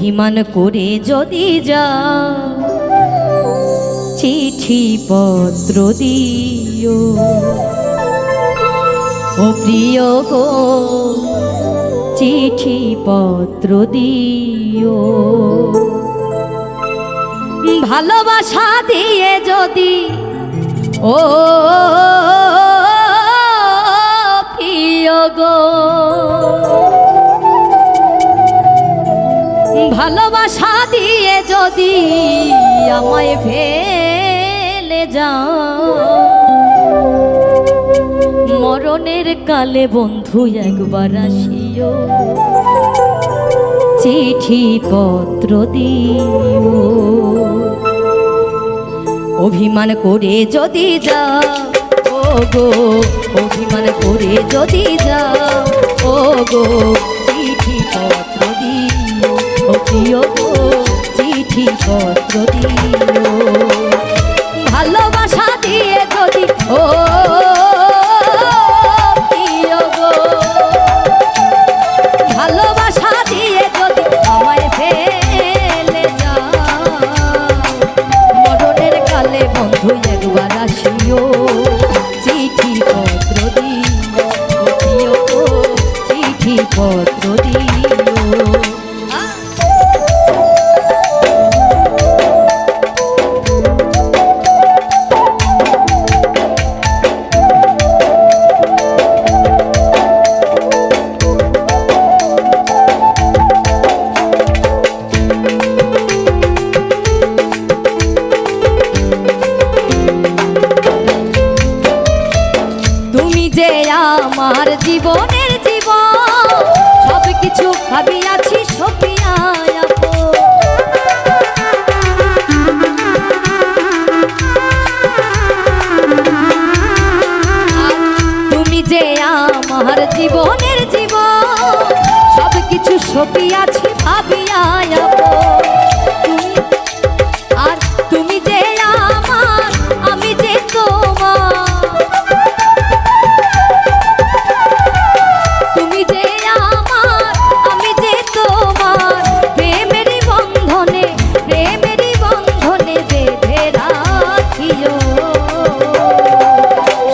অভিমান করে যদি যা চিঠি পত্র দিও। ও প্রিয় গো, চিঠি পত্র দিও। ভালোবাসা দিয়ে যদি ও প্রিয় গো ভালোবাসা দিয়ে যদি আমায় ফেলে যাও। মরণের কালে বন্ধু একবার আসিও। চিঠি পত্র দিও। অভিমান করে যদি যা ও গো অভিমান করে যদি যা ও গো চিঠি পত্র প্রিয় চিঠি পত্র দিও। যে আমার জীবনের জীবন সব কিছু ভাবিয়াছি। আর তুমি যে আমার জীবনের জীবন সব কিছু সপিয়াছি ভাবিয়ায়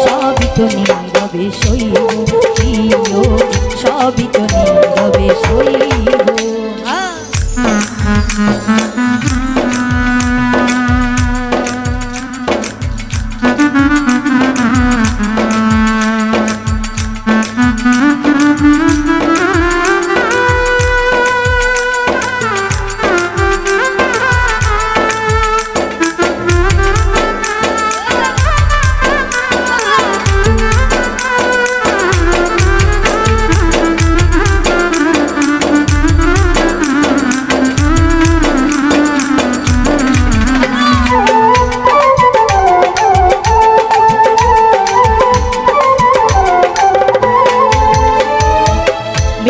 সবই তো নীরবে সইব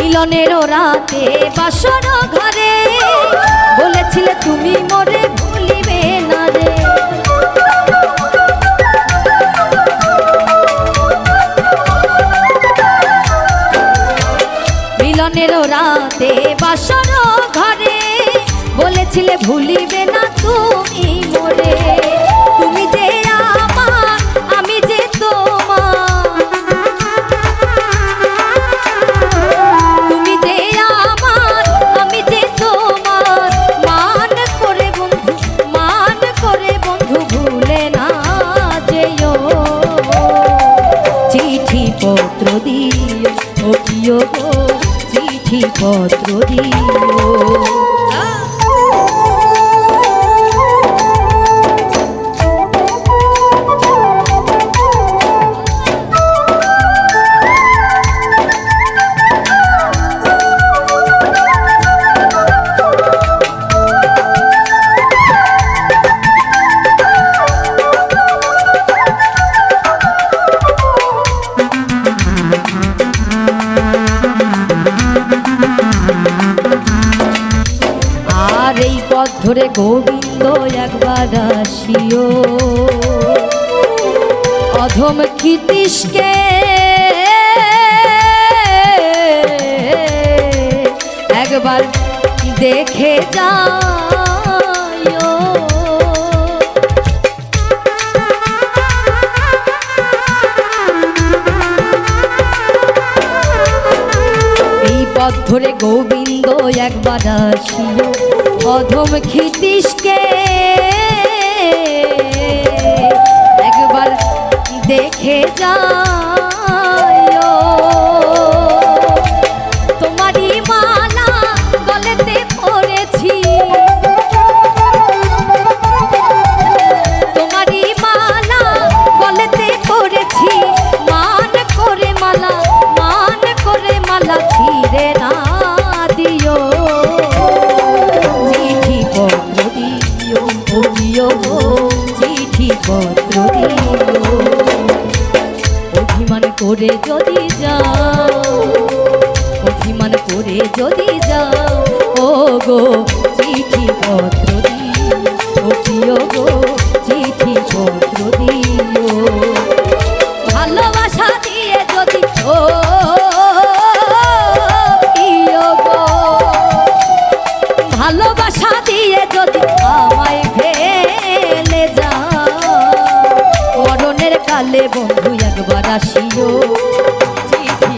মিলনের রাতে বাসর ঘরে, বলেছিলে তুমি মোরে ভুলিবে না রে। মিলনের রাতে বাসর ঘরে, বলেছিলে ভুলিবে না তুমি ধরে গোবিন্দ একবার আসিও। অধম ক্ষিতিশকে একবার দেখে পথ ধরে গোবিন্দ একবার আসিও। অধম ক্ষিতিশকে একবার দেখে যাও। যদি যাও ও গো চিঠি পত্র দিও গো চিঠি পত্র দিও। ভালোবাসা দিয়ে যদি ও গো। ভালোবাসা দিয়ে যদি আমায় ফেলে যা মরণের কালে বন্ধু একবার আসিও, চিঠি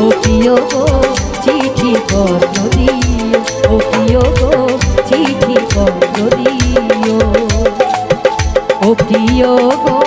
ও প্রিয় গো, চিঠি পত্র দিও। ও প্রিয় গো, চিঠি পত্র দিও। ও প্রিয় গো